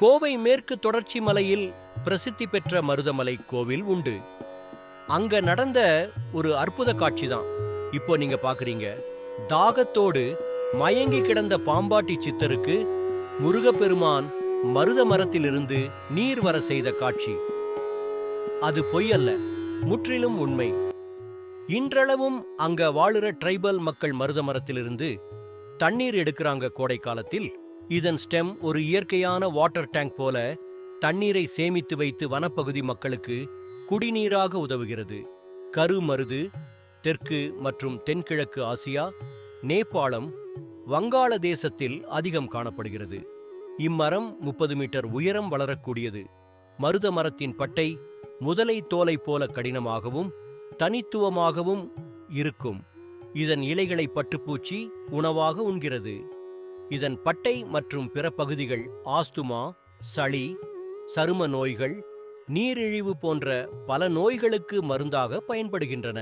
கோவை மேற்கு தொடர்ச்சி மலையில் பிரசித்தி பெற்ற மருதமலை கோவில் உண்டு. அங்க நடந்த ஒரு அற்புத காட்சி தான் இப்போ நீங்க பாக்குறீங்க. தாகத்தோடு மயங்கி கிடந்த பாம்பாட்டி சித்தருக்கு முருகப்பெருமான் மருத மரத்திலிருந்து நீர் வர செய்த காட்சி. அது பொய்யல்ல முற்றிலும் உண்மை. இன்றளவும் அங்க வாழுற ட்ரைபல் மக்கள் மருத மரத்திலிருந்து தண்ணீர் எடுக்கிறாங்க கோடை காலத்தில் இதன் ஸ்டெம் ஒரு இயற்கையான வாட்டர் டேங்க் போல தண்ணீரை சேமித்து வைத்து வனப்பகுதி மக்களுக்கு குடிநீராக உதவுகிறது. கருமருது தெற்கு மற்றும் தென்கிழக்கு ஆசியா நேபாளம் வங்காளதேசத்தில் அதிகம் காணப்படுகிறது. இம்மரம் முப்பது மீட்டர் உயரம் வளரக்கூடியது. மருத மரத்தின் பட்டை முதலை தோலை போல கடினமாகவும் தனித்துவமாகவும் இருக்கும். இதன் இலைகளை பட்டுப்பூச்சி உணவாக உண்கிறது. இதன் பட்டை மற்றும் பிற பகுதிகள் ஆஸ்துமா சளி சரும நோய்கள் நீரிழிவு போன்ற பல நோய்களுக்கு மருந்தாக பயன்படுகின்றன.